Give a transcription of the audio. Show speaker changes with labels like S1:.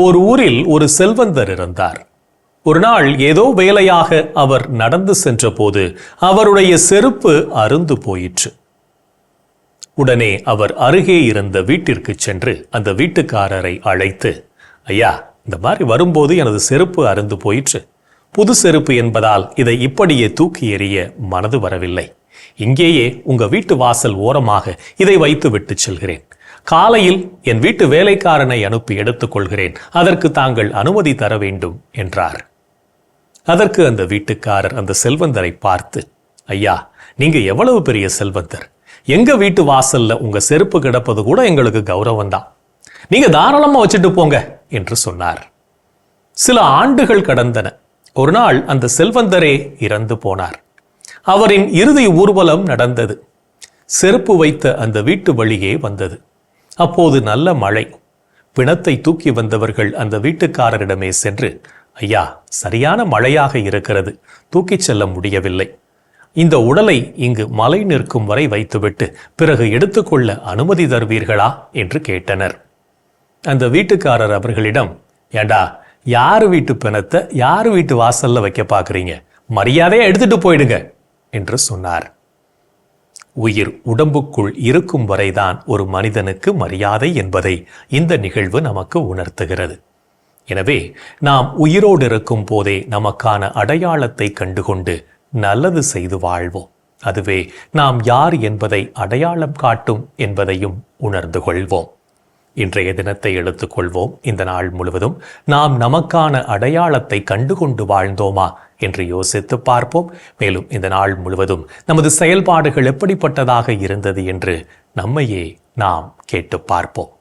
S1: ஓர் ஊரில் ஒரு செல்வந்தர் இருந்தார் ஒரு நாள் ஏதோ வேலையாக அவர் நடந்து சென்றபோது அவருடைய செருப்பு அருந்து போயிற்று. உடனே அவர் அருகே இருந்த வீட்டிற்கு சென்று அந்த வீட்டுக்காரரை அழைத்து ஐயா இந்த மாதிரி வரும்போது எனது செருப்பு அருந்து போயிற்று. புது செருப்பு என்பதால் இதை இப்படியே தூக்கி எறிய மனது வரவில்லை. இங்கேயே உங்க வீட்டு வாசல் ஓரமாக இதை வைத்து விட்டு செல்கிறேன். காலையில் என் வீட்டு வேலைக்காரனை அனுப்பி எடுத்துக்கொள்கிறேன். அதற்கு தாங்கள் அனுமதி தர வேண்டும் என்றார். அதற்கு அந்த வீட்டுக்காரர் அந்த செல்வந்தரை பார்த்து ஐயா நீங்க எவ்வளவு பெரிய செல்வந்தர்? எங்க வீட்டு வாசல்ல உங்க செருப்பு கிடப்பது கூட எங்களுக்கு கௌரவம் தான். நீங்க தாராளமா வச்சுட்டு போங்க என்று சொன்னார். சில ஆண்டுகள் கடந்தன. ஒரு நாள் அந்த செல்வந்தரே இறந்து போனார். அவரின் இறுதி ஊர்வலம் நடந்தது. செருப்பு வைத்த அந்த வீட்டு வழியே வந்தது. அப்போது நல்ல மழை. பிணத்தை தூக்கி வந்தவர்கள் அந்த வீட்டுக்காரரிடமே சென்று ஐயா சரியான மழையாக இருக்கிறது. தூக்கிச் செல்ல முடியவில்லை. இந்த உடலை இங்கு மலை நிற்கும் வரை வைத்துவிட்டு பிறகு எடுத்துக்கொள்ள அனுமதி தருவீர்களா? என்று கேட்டனர். அந்த வீட்டுக்காரர் அவர்களிடம் ஏண்டா யார் வீட்டு பிணத்தை யார் வீட்டு வாசல்ல வைக்க பார்க்குறீங்க மரியாதையா எடுத்துட்டு போயிடுங்க என்று சொன்னார். உயிர் உடம்புக்குள் இருக்கும் வரைதான் ஒரு மனிதனுக்கு மரியாதை என்பதை இந்த நிகழ்வு நமக்கு உணர்த்துகிறது. எனவே நாம் உயிரோடு இருக்கும் போதே நமக்கான அடையாளத்தை கண்டுகொண்டு நல்லது செய்து வாழ்வோம். அதுவே நாம் யார் என்பதை அடையாளம் காட்டும் என்பதையும் உணர்ந்து கொள்வோம். இன்றைய தினத்தை எடுத்துக்கொள்வோம். இந்த நாள் முழுவதும் நாம் நமக்கான அடையாளத்தை கண்டுகொண்டு வாழ்ந்தோமா என்று யோசித்து பார்ப்போம். மேலும் இந்த நாள் முழுவதும் நமது செயல்பாடுகள் எப்படிப்பட்டதாக இருந்தது என்று நம்மையே நாம் கேட்டு பார்ப்போம்.